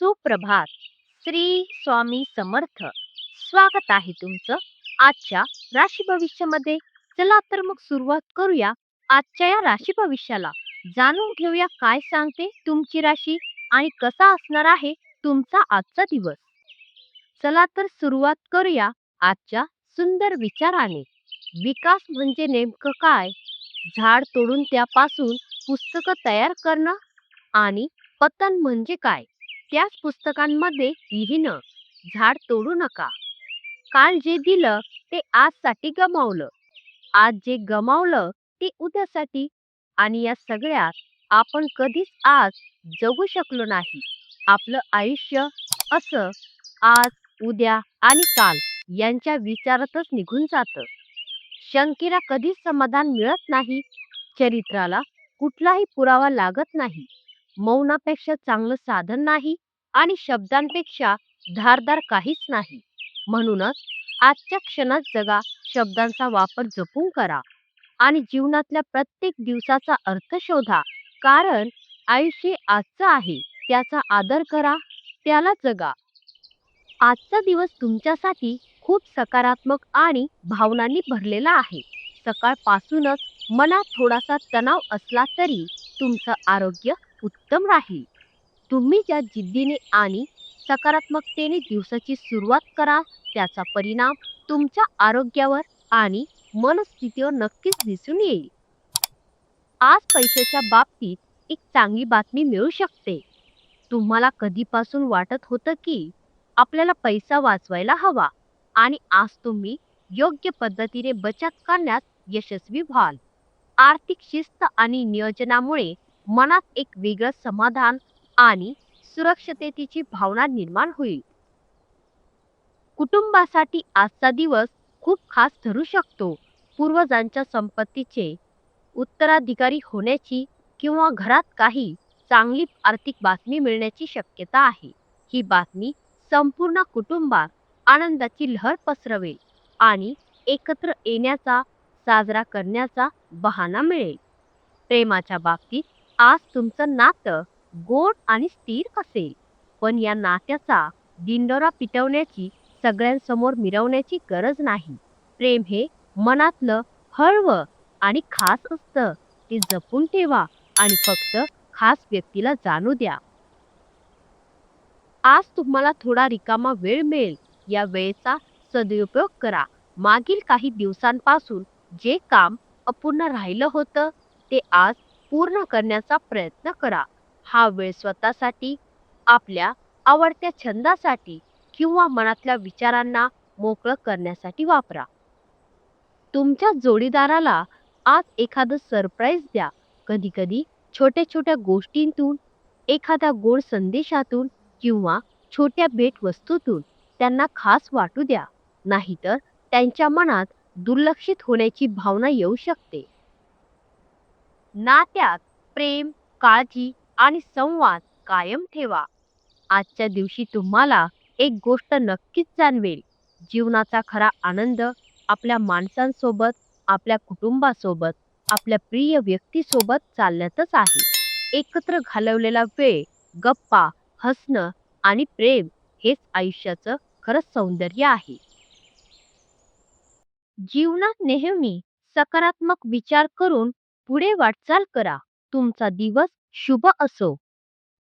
सुप्रभात. श्री स्वामी समर्थ. स्वागत आहे तुमचं आजच्या राशी भविष्यामध्ये. चला तर मग सुरुवात करूया आजच्या या राशी भविष्याला. जाणून घेऊया काय सांगते तुमची राशी आणि कसा असणार आहे तुमचा आजचा दिवस. चला तर सुरुवात करूया आजच्या सुंदर विचाराने. विकास म्हणजे नेमकं काय? झाड तोडून त्यापासून पुस्तकं तयार करणं आणि पतन म्हणजे काय? त्याच पुस्तकांमध्ये लिहिणं झाड तोडू नका. काल जे दिलं ते आजसाठी गमावलं. आज जे गमावलं ते उद्यासाठी. आणि या सगळ्यात आपण कधीच आज जगू शकलो नाही. आपलं आयुष्य असं आज उद्या आणि काल यांच्या विचारातच निघून जातं. शंकेला कधीच समाधान मिळत नाही. चरित्राला कुठलाही पुरावा लागत नाही. मौनापेक्षा चांगलं साधन नाही. आणि शब्दांपेक्षा धारदार काहीच नाही. म्हणूनच आजच्या क्षणात जगा शब्दांचा वापर जपून करा आणि जीवनातल्या प्रत्येक दिवसाचा अर्थ शोधा. कारण आयुष्य आजचं आहे त्याचा आदर करा त्याला जगा. आजचा दिवस तुमच्यासाठी खूप सकारात्मक आणि भावनांनी भरलेला आहे. सकाळपासूनच मनात थोडासा तणाव असला तरी तुमचं आरोग्य उत्तम राहील. तुम्ही ज्या जिद्दीने आणि सकारात्मकतेने दिवसाची सुरुवात करा त्याचा परिणाम तुमच्या आरोग्यावर आणि मनस्थितीवर नक्कीच दिसून येईल. आज पैशाच्या बाबतीत एक चांगली बातमी मिळू शकते. तुम्हाला कधीपासून वाटत होतं की आपल्याला पैसा वाचवायला हवा आणि आज तुम्ही योग्य पद्धतीने बचत करण्यात यशस्वी व्हाल. आर्थिक शिस्त आणि नियोजनामुळे मनात एक वेगळं समाधान आणि सुरक्षिततेची भावना निर्माण होईल. कुटुंबासाठी आजचा दिवस खूप खास ठरू शकतो. पूर्वजांच्या संपत्तीचे उत्तराधिकारी होण्याची किंवा घरात काही चांगली आर्थिक बातमी मिळण्याची शक्यता आहे. ही बातमी संपूर्ण कुटुंबात आनंदाची लहर पसरवेल आणि एकत्र येण्याचा साजरा करण्याचा बहाणा मिळेल. प्रेमाच्या बाबतीत आज तुमचं नातं गोड आणि स्थिर असेल. पण या नात्याचा दिंडोरा पिटवण्याची सगळ्यांसमोर मिरवण्याची गरज नाही. प्रेम हे मनातलं हळवं आणि खास असतं. ते जपून ठेवा आणि फक्त खास व्यक्तीला जाणू द्या. आज तुम्हाला थोडा रिकामा वेळ मिळेल. या वेळेचा सदुपयोग करा. मागील काही दिवसांपासून जे काम अपूर्ण राहिलं होतं ते आज पूर्ण करण्याचा प्रयत्न करा. हा वेळ स्वतःसाठी आपल्या आवडत्या छंदासाठी किंवा मनातल्या विचारांना मोकळं करण्यासाठी वापरा. तुमच्या जोडीदाराला आज एखादं सरप्राईज द्या. कधीकधी छोट्या छोट्या गोष्टींतून एखाद्या गोड संदेशातून किंवा छोट्या भेटवस्तूतून त्यांना खास वाटू द्या. नाहीतर त्यांच्या मनात दुर्लक्षित होण्याची भावना येऊ शकते. नात्यात प्रेम काळजी आणि संवाद कायम ठेवा. आजच्या दिवशी तुम्हाला एक गोष्ट नक्कीच जाणवेल. जीवनाचा खरा आनंद आपल्या माणसांसोबत आपल्या कुटुंबासोबत आपल्या प्रिय व्यक्तीसोबत चालण्यातच आहे. एकत्र घालवलेला वेळ गप्पा हसणं आणि प्रेम हेच आयुष्याचं खरं सौंदर्य आहे. जीवनात नेहमी सकारात्मक विचार करून पुढे वाटचाल करा. तुमचा दिवस शुभ असो.